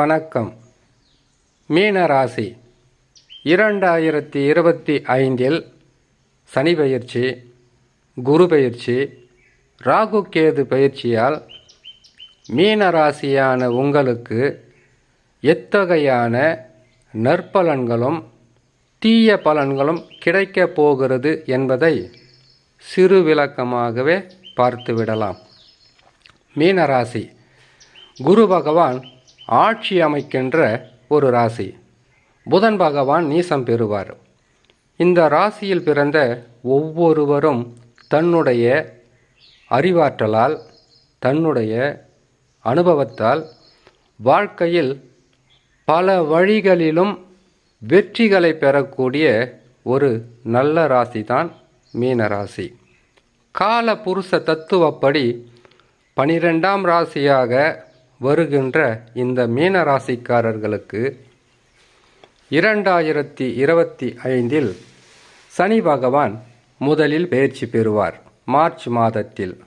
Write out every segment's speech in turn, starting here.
வணக்கம். மீனராசி. இரண்டாயிரத்தி இருபத்தி ஐந்தில் சனி பயிற்சி குரு பயிற்சி ராகு கேது பயிற்சியால் மீனராசியான உங்களுக்கு எத்தகையான நற்பலன்களும் தீய பலன்களும் கிடைக்கப் போகிறது என்பதை சிறு விளக்கமாகவே பார்த்துவிடலாம். மீனராசி. குரு பகவான் ஆட்சி அமைக்கின்ற ஒரு ராசி. புதன் பகவான் நீசம் பெறுவார். இந்த ராசியில் பிறந்த ஒவ்வொருவரும் தன்னுடைய அறிவாற்றலால் தன்னுடைய அனுபவத்தால் வாழ்க்கையில் பல வழிகளிலும் வெற்றிகளை பெறக்கூடிய ஒரு நல்ல ராசி தான் மீன ராசி. கால புருஷ தத்துவப்படி பனிரெண்டாம் ராசியாக வருகின்ற இந்த மீன ராசிக்காரர்களுக்கு இரண்டாயிரத்தி இருபத்தி ஐந்தில் சனி பகவான் முதலில் பயிற்சி பெறுவார் மார்ச் மாதத்தில்.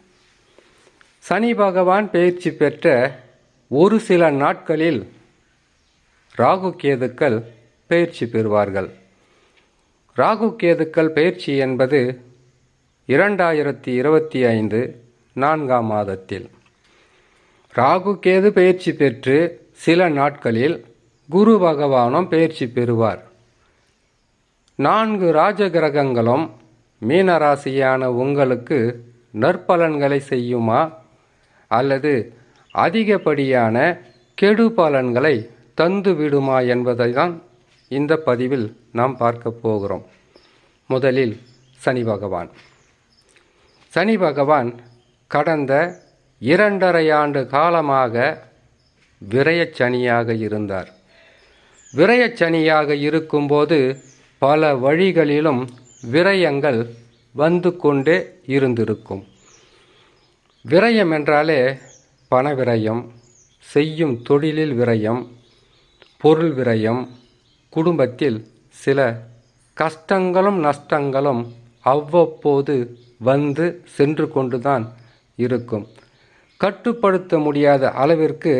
சனி பகவான் பயிற்சி பெற்ற ஒரு சில நாட்களில் ராகு கேதுக்கள் பயிற்சி பெறுவார்கள். ராகு கேதுக்கள் பயிற்சி என்பது இரண்டாயிரத்தி இருபத்தி ஐந்து நான்காம் மாதத்தில். ராகு கேது பயிற்சி பெற்று சில நாட்களில் குரு பகவானும் பயிற்சி பெறுவார். நான்கு ராஜகிரகங்களும் மீனராசியான உங்களுக்கு நற்பலன்களை செய்யுமா? அல்லது அதிகப்படியான கெடு பலன்களை தந்து விடுமா என்பதை தான் இந்த பதிவில் நாம் பார்க்க போகிறோம். முதலில் சனி பகவான். சனி பகவான் கடந்த இரண்டரை ஆண்டு காலமாக விரயச்சனியாக இருந்தார். விரயச்சனியாக இருக்கும்போது பல வழிகளிலும் விரயங்கள் வந்து கொண்டே இருந்திருக்கும். விரயம் என்றாலே பண விரயம் செய்யும் தொழிலில் விரயம் பொருள் விரயம் குடும்பத்தில் சில கஷ்டங்களும் நஷ்டங்களும் அவ்வப்போது வந்து சென்று கொண்டுதான் இருக்கும். கட்டுப்படுத்த முடியாத அளவிற்கு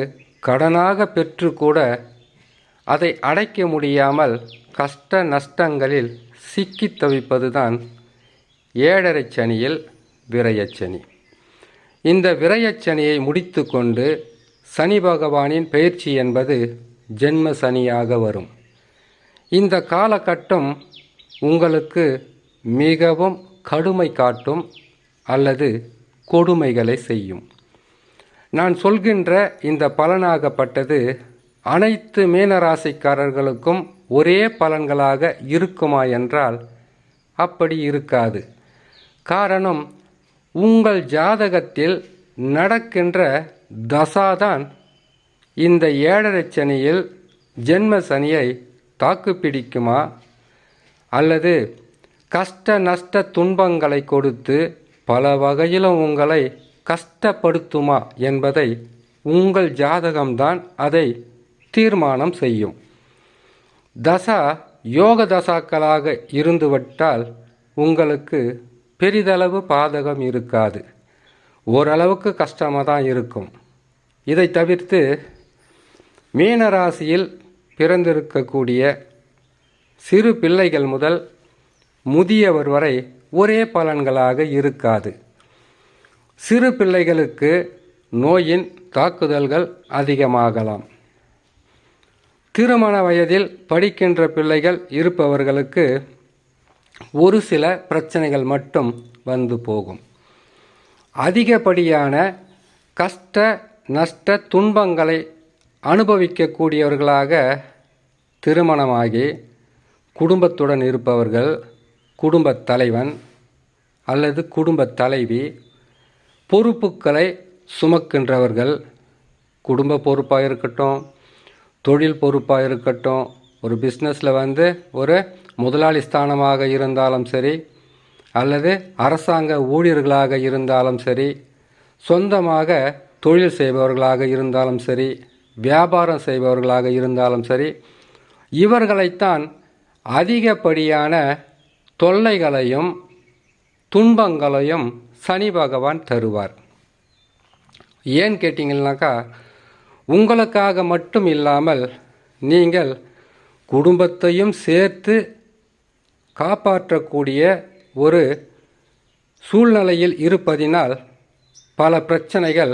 கடனாக பெற்று கூட அதை அடைக்க முடியாமல் கஷ்ட நஷ்டங்களில் சிக்கி தவிப்பதுதான் ஏழரை சனியில் விரயச்சனி இந்த விரயச்சனியை முடித்து கொண்டு சனி பகவானின் பயிற்சி என்பது ஜென்ம சனியாக வரும். இந்த காலகட்டம் உங்களுக்கு மிகவும் கடுமை காட்டும் அல்லது கொடுமைகளை செய்யும். நான் சொல்கின்ற இந்த பலனாகப்பட்டது அனைத்து மீனராசிக்காரர்களுக்கும் ஒரே பலன்களாக இருக்குமா என்றால் அப்படி இருக்காது. காரணம் உங்கள் ஜாதகத்தில் நடக்கின்ற தசாதான் இந்த ஏழரை சனியில் ஜென்ம சனியை தாக்குப்பிடிக்குமா? அல்லது கஷ்ட நஷ்ட துன்பங்களை கொடுத்து பல வகையிலும் உங்களை கஷ்டப்படுத்துமா என்பதை உங்கள் ஜாதகம்தான் அதை தீர்மானம் செய்யும். தசா யோக தசாக்களாக இருந்துவிட்டால் உங்களுக்கு பெரிதளவு பாதகம் இருக்காது. ஓரளவுக்கு கஷ்டமாக தான் இருக்கும். இதை தவிர்த்து மீனராசியில் பிறந்திருக்கக்கூடிய சிறு பிள்ளைகள் முதல் முதியவர் வரை ஒரே பலன்களாக இருக்காது. சிறு பிள்ளைகளுக்கு நோயின் தாக்குதல்கள் அதிகமாகலாம். திருமண வயதில் படிக்கின்ற பிள்ளைகள் இருப்பவர்களுக்கு ஒரு சில பிரச்சனைகள் மட்டும் வந்து போகும். அதிகப்படியான கஷ்ட நஷ்ட துன்பங்களை அனுபவிக்கக்கூடியவர்களாக திருமணமாகி குடும்பத்துடன் இருப்பவர்கள் குடும்பத் தலைவன் அல்லது குடும்பத் தலைவி பொறுப்புகளை சுமக்கின்றவர்கள் குடும்ப பொறுப்பாக இருக்கட்டும் தொழில் பொறுப்பாக இருக்கட்டும் ஒரு பிஸ்னஸில் வந்து ஒரு முதலாளி ஸ்தானமாக இருந்தாலும் சரி அல்லது அரசாங்க ஊழியர்களாக இருந்தாலும் சரி சொந்தமாக தொழில் செய்பவர்களாக இருந்தாலும் சரி வியாபாரம் செய்பவர்களாக இருந்தாலும் சரி இவர்களைத்தான் அதிகப்படியான தொல்லைகளையும் துன்பங்களையும் சனி பகவான் தருவார். ஏன் கேட்டிங்கன்னாக்கா உங்களுக்காக மட்டும் இல்லாமல் நீங்கள் குடும்பத்தையும் சேர்த்து காப்பாற்றக்கூடிய ஒரு சூழ்நிலையில் இருப்பதினால் பல பிரச்சனைகள்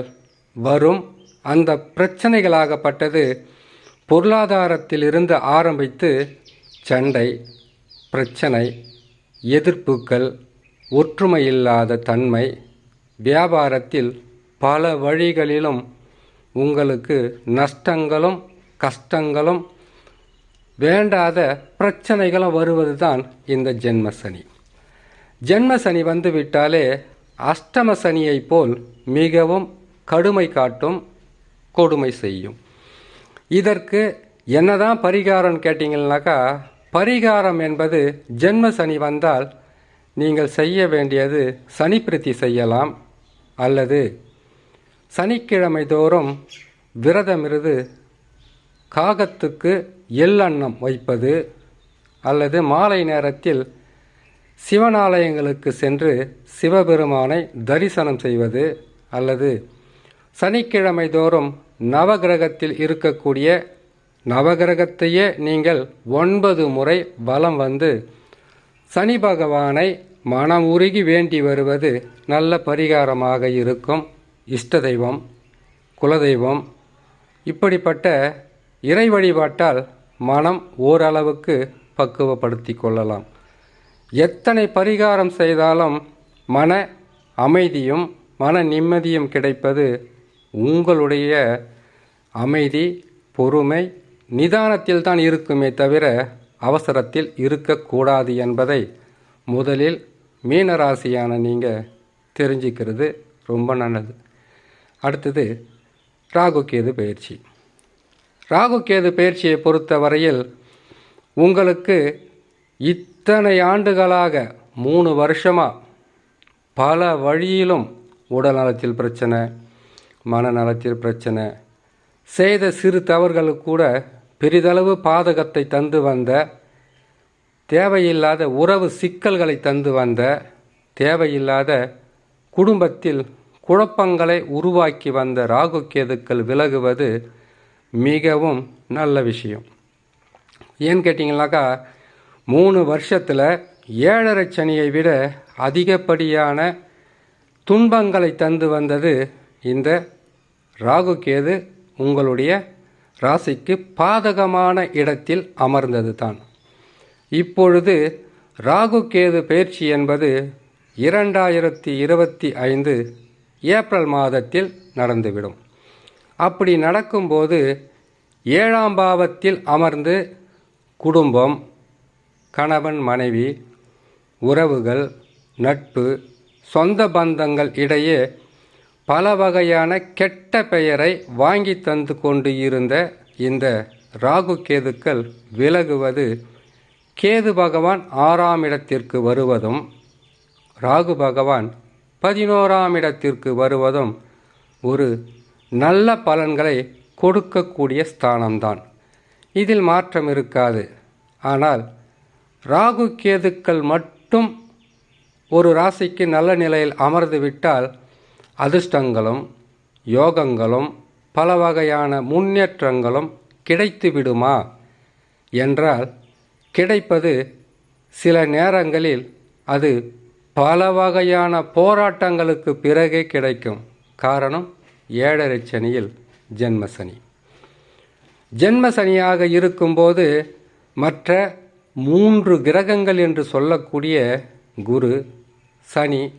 வரும். அந்த பிரச்சனைகளாகப்பட்டது பொருளாதாரத்திலிருந்து ஆரம்பித்து சண்டை பிரச்சனை எதிர்ப்புகள் ஒற்றுமை இல்லாத தன்மை வியாபாரத்தில் பல வழிகளிலும் உங்களுக்கு நஷ்டங்களும் கஷ்டங்களும் வேண்டாத பிரச்சனைகளும் வருவது தான் இந்த ஜென்ம சனி. ஜென்ம சனி வந்து விட்டாலே அஷ்டம சனியைப் போல் மிகவும் கடுமை காட்டும் கொடுமை செய்யும். இதற்கு என்னதான் பரிகாரம் கேட்டிங்கன்னாக்கா பரிகாரம் என்பது ஜென்ம சனி வந்தால் நீங்கள் செய்ய வேண்டியது சனிப்பிரத்தி செய்யலாம் அல்லது சனிக்கிழமை தோறும் விரதமிருந்து காகத்துக்கு எள்ளன்னம் வைப்பது அல்லது மாலை நேரத்தில் சிவனாலயங்களுக்கு சென்று சிவபெருமானை தரிசனம் செய்வது அல்லது சனிக்கிழமை தோறும் நவகிரகத்தில் இருக்கக்கூடிய நவகிரகத்தையே நீங்கள் ஒன்பது முறை வலம் வந்து சனி பகவானை மனம் உருகி வேண்டி வருவது நல்ல பரிகாரமாக இருக்கும். இஷ்ட தெய்வம் குலதெய்வம் இப்படிப்பட்ட இறை வழிபாட்டால் மனம் ஓரளவுக்கு பக்குவப்படுத்தி கொள்ளலாம். எத்தனை பரிகாரம் செய்தாலும் மன அமைதியும் மன நிம்மதியும் கிடைப்பது உங்களுடைய அமைதி பொறுமை நிதானத்தில் தான் இருக்குமே தவிர அவசரத்தில் இருக்கக்கூடாது என்பதை முதலில் மீனராசியான நீங்கள் தெரிஞ்சுக்கிறது ரொம்ப நல்லது. அடுத்தது ராகு கேது பயிற்சி. ராகு கேது பயிற்சியை பொறுத்த வரையில் உங்களுக்கு இத்தனை ஆண்டுகளாக மூணு வருஷமாக பல வழியிலும் உடல் நலத்தில் பிரச்சனை மனநலத்தில் பிரச்சனை செய்த சிறு தவறுகளுக்கு கூட பெரிதளவு பாதகத்தை தந்து வந்த தேவையில்லாத உறவு சிக்கல்களை தந்து வந்த தேவையில்லாத குடும்பத்தில் குழப்பங்களை உருவாக்கி வந்த ராகு கேதுக்கள் விலகுவது மிகவும் நல்ல விஷயம். ஏன்னு கேட்டிங்கனாக்கா மூணு வருஷத்தில் ஏழரை சனியை விட அதிகப்படியான துன்பங்களை தந்து வந்தது இந்த ராகு கேது உங்களுடைய ராசிக்கு பாதகமான இடத்தில் அமர்ந்தது தான் இப்பொழுது ராகு கேது பயிற்சி என்பது இரண்டாயிரத்தி இருபத்தி ஐந்து ஏப்ரல் மாதத்தில் நடந்துவிடும். அப்படி நடக்கும்போது ஏழாம் பாவத்தில் அமர்ந்து குடும்பம் கணவன் மனைவி உறவுகள் நட்பு சொந்த பந்தங்கள் இடையே பல வகையான கெட்ட பெயரை வாங்கி தந்து கொண்டு இருந்த இந்த ராகு கேதுக்கள் விலகுவது கேது பகவான் ஆறாம் இடத்திற்கு வருவதும் ராகு பகவான் பதினோராம் இடத்திற்கு வருவதும் ஒரு நல்ல பலன்களை கொடுக்கக்கூடிய ஸ்தானம்தான். இதில் மாற்றம் இருக்காது. ஆனால் ராகு கேதுக்கள் மட்டும் ஒரு ராசிக்கு நல்ல நிலையில் அமர்ந்து விட்டால் அதிர்ஷ்டங்களும் யோகங்களும் பல வகையான முன்னேற்றங்களும் கிடைத்து விடுமா என்றால் கிடைப்பது சில நேரங்களில் அது பல வகையான போராட்டங்களுக்கு பிறகே கிடைக்கும். காரணம் ஏழரை சனியில் ஜென்மசனி ஜென்மசனியாக இருக்கும்போது மற்ற மூன்று கிரகங்கள் என்று சொல்லக்கூடிய குரு சனி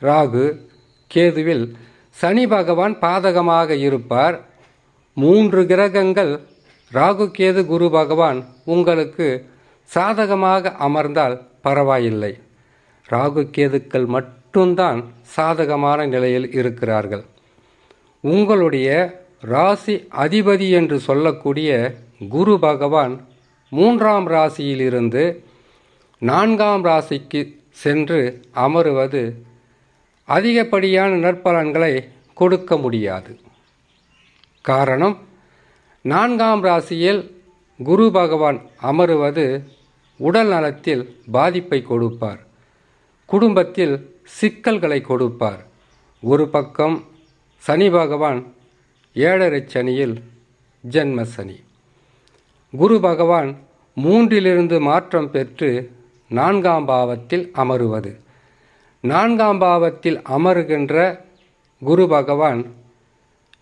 ராகு கேதுவில் சனி பகவான் பாதகமாக இருப்பார். மூன்று கிரகங்கள் ராகு கேது குரு பகவான் உங்களுக்கு சாதகமாக அமர்ந்தால் பரவாயில்லை. ராகு கேதுக்கள் மட்டும்தான் சாதகமான நிலையில் இருக்கிறார்கள். உங்களுடைய ராசி அதிபதி என்று சொல்லக்கூடிய குரு பகவான் மூன்றாம் ராசியிலிருந்து நான்காம் ராசிக்கு சென்று அமருவது அதிகப்படியான நற்பலன்களை கொடுக்க முடியாது. காரணம் நான்காம் ராசியில் குரு பகவான் அமருவது உடல் நலத்தில் பாதிப்பை கொடுப்பார். குடும்பத்தில் சிக்கல்களை கொடுப்பார். ஒரு பக்கம் சனி பகவான் ஏழரை சனியில் ஜென்ம சனி. குரு பகவான் மூன்றிலிருந்து மாற்றம் பெற்று நான்காம் பாவத்தில் அமருவது. நான்காம் பாவத்தில் அமருகின்ற குரு பகவான்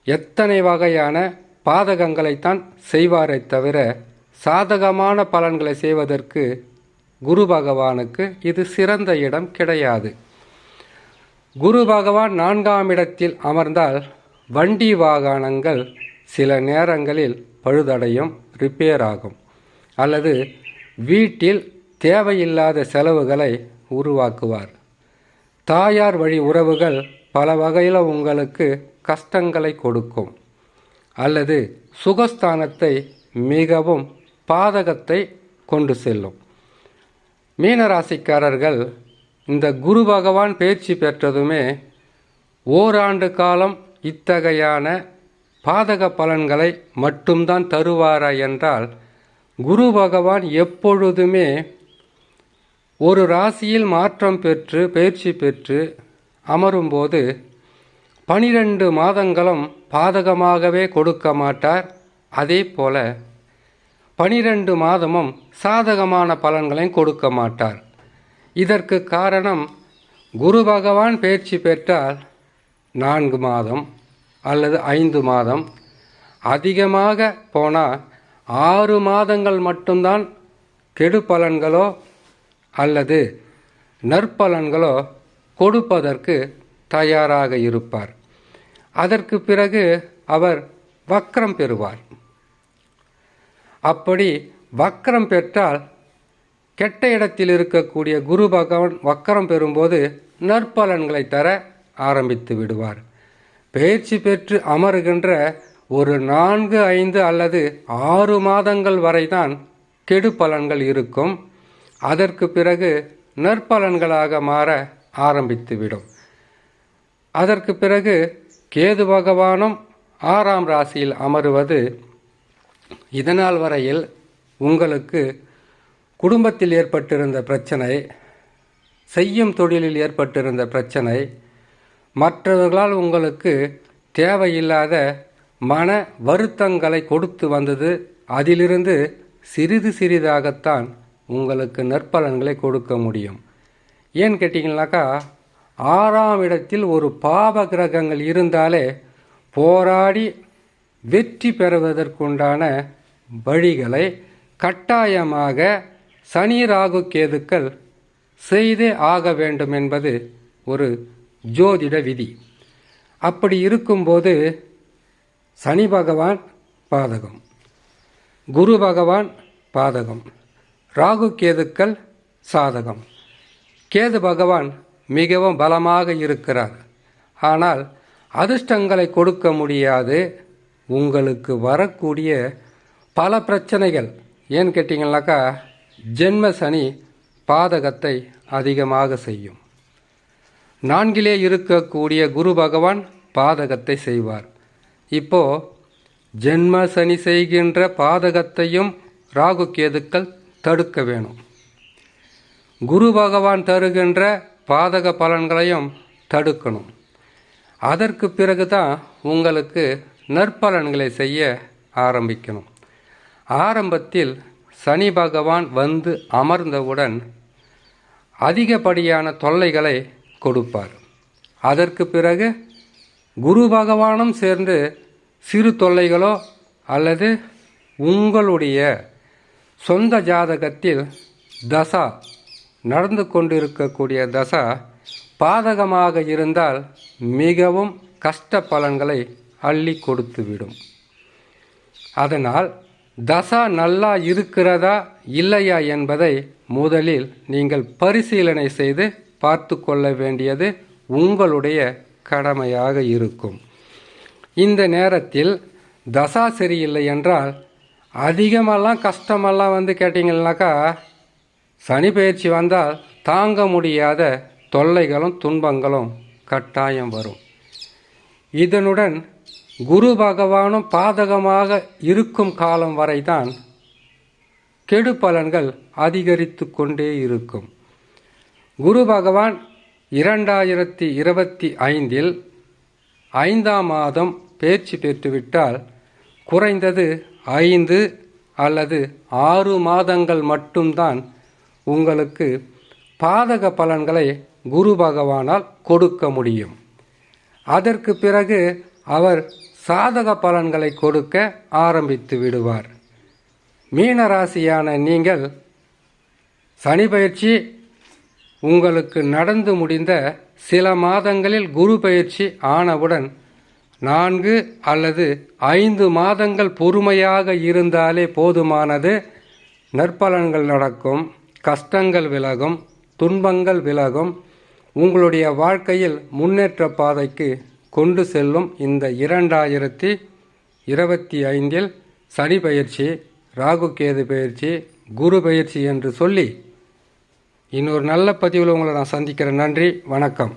எத்தனை வகையான பாதகங்களைத்தான் செய்வாரே தவிர சாதகமான பலன்களை செய்வதற்கு குரு பகவானுக்கு இது சிறந்த இடம் கிடையாது. குரு பகவான் நான்காம் இடத்தில் அமர்ந்தால் வண்டி வாகனங்கள் சில நேரங்களில் பழுதடையும் ரிப்பேர் ஆகும். அல்லது வீட்டில் தேவையில்லாத செலவுகளை உருவாக்குவார். தாயார் வழி உறவுகள் பல வகையில் உங்களுக்கு கஷ்டங்களை கொடுக்கும். அல்லது சுகஸ்தானத்தை மிகவும் பாதகத்தை கொண்டு செல்லும். மீனராசிக்காரர்கள் இந்த குரு பகவான் பேச்சு பெற்றதுமே ஓராண்டு காலம் இத்தகையான பாதக பலன்களை மட்டும்தான் தருவாரா என்றால் குரு பகவான் எப்பொழுதுமே ஒரு ராசியில் மாற்றம் பெற்று பயிற்சி பெற்று அமரும்போது பனிரெண்டு மாதங்களும் பாதகமாகவே கொடுக்க மாட்டார். அதே போல பனிரெண்டு மாதமும் சாதகமான பலன்களையும் கொடுக்க மாட்டார். இதற்கு காரணம் குரு பகவான் பயிற்சி பெற்றால் நான்கு மாதம் அல்லது ஐந்து மாதம் அதிகமாக போனால் ஆறு மாதங்கள் மட்டும்தான் கெடு பலன்களோ அல்லது நற்பலன்களோ கொடுப்பதற்கு தயாராக இருப்பார். அதற்கு பிறகு அவர் வக்ரம் பெறுவார். அப்படி வக்ரம் பெற்றால் கெட்ட இடத்தில் இருக்கக்கூடிய குரு பகவான் வக்கரம் பெறும்போது நற்பலன்களை தர ஆரம்பித்து விடுவார். பயிற்சி பெற்று அமருகின்ற ஒரு நான்கு ஐந்து அல்லது ஆறு மாதங்கள் வரைதான் கெடு பலன்கள் இருக்கும். அதற்கு பிறகு நற்பலன்களாக மாற ஆரம்பித்துவிடும். அதற்கு பிறகு கேது பகவானும் ஆறாம் ராசியில் அமருவது இதனால் வரையில் உங்களுக்கு குடும்பத்தில் ஏற்பட்டிருந்த பிரச்சனை செய்யும் தொழிலில் ஏற்பட்டிருந்த பிரச்சனை மற்றவர்களால் உங்களுக்கு தேவையில்லாத மன வருத்தங்களை கொடுத்து வந்தது அதிலிருந்து சிறிது சிறிதாகத்தான் உங்களுக்கு நற்பலன்களை கொடுக்க முடியும். ஏன்னு கேட்டிங்கனாக்கா ஆறாம் இடத்தில் ஒரு பாவ கிரகங்கள் இருந்தாலே போராடி வெற்றி பெறுவதற்குண்டான வழிகளை கட்டாயமாக சனி ராகு கேதுக்கள் செய்தே ஆக வேண்டும் என்பது ஒரு ஜோதிட விதி. அப்படி இருக்கும்போது சனி பகவான் பாதகம் குரு பகவான் பாதகம். ராகு கேதுக்கள் சாதகம். கேது பகவான் மிகவும் பலமாக இருக்கிறார். ஆனால் அதிர்ஷ்டங்களை கொடுக்க முடியாது. உங்களுக்கு வரக்கூடிய பல பிரச்சனைகள். ஏன்னு கேட்டிங்கனாக்கா ஜென்ம சனி பாதகத்தை அதிகமாக செய்யும். நான்கிலே இருக்கக்கூடிய குரு பகவான் பாதகத்தை செய்வார். இப்போ ஜென்ம சனி செய்கின்ற பாதகத்தையும் ராகு கேதுக்கள் தடுக்க வேணும். குரு பகவான் தருகின்ற பாதக பலன்களையும் தடுக்கணும். அதற்கு பிறகு தான் உங்களுக்கு நற்பலன்களை செய்ய ஆரம்பிக்கணும். ஆரம்பத்தில் சனி பகவான் வந்து அமர்ந்தவுடன் அதிகப்படியான தொல்லைகளை கொடுப்பார். அதற்கு பிறகு குரு பகவானும் சேர்ந்து சிறு தொல்லைகளோ அல்லது உங்களுடைய சொந்த ஜாதகத்தில் தசா நடந்து கொண்டிருக்கக்கூடிய தசா பாதகமாக இருந்தால் மிகவும் கஷ்ட பலன்களை அள்ளி கொடுத்துவிடும். அதனால் தசா நல்லா இருக்கிறதா இல்லையா என்பதை முதலில் நீங்கள் பரிசீலனை செய்து பார்த்து கொள்ள வேண்டியது உங்களுடைய கடமையாக இருக்கும். இந்த நேரத்தில் தசா சரியில்லை என்றால் அதிகமெல்லாம் கஷ்டமெல்லாம் வந்து கேட்டிங்கனாக்கா சனி பயிற்சி வந்தால் தாங்க முடியாத தொல்லைகளும் துன்பங்களும் கட்டாயம் வரும். இதனுடன் குரு பகவானும் பாதகமாக இருக்கும் காலம் வரைதான் கெடு பலன்கள் அதிகரித்து கொண்டே இருக்கும். குரு பகவான் இரண்டாயிரத்தி இருபத்தி ஐந்தில் ஐந்தாம் மாதம் பேச்சு பெற்றுவிட்டால் குறைந்தது ஐந்து அல்லது ஆறு மாதங்கள் மட்டும்தான் உங்களுக்கு பாதக பலன்களை குரு பகவானால் கொடுக்க முடியும். அதற்கு பிறகு அவர் சாதக பலன்களை கொடுக்க ஆரம்பித்து விடுவார். மீனராசியான நீங்கள் சனி பயிற்சி உங்களுக்கு நடந்து முடிந்த சில மாதங்களில் குரு பயிற்சி ஆனவுடன் நான்கு அல்லது ஐந்து மாதங்கள் பொறுமையாக இருந்தாலே போதுமானது. நற்பலன்கள் நடக்கும் கஷ்டங்கள் விலகும் துன்பங்கள் விலகும். உங்களுடைய வாழ்க்கையில் முன்னேற்ற பாதைக்கு கொண்டு செல்லும் இந்த இரண்டாயிரத்தி இருபத்தி ஐந்தில் சனி பயிற்சி ராகு கேது பயிற்சி குரு பயிற்சி என்று சொல்லி இன்னொரு நல்ல பதிவில் உங்களை நான் சந்திக்கிறேன். நன்றி வணக்கம்.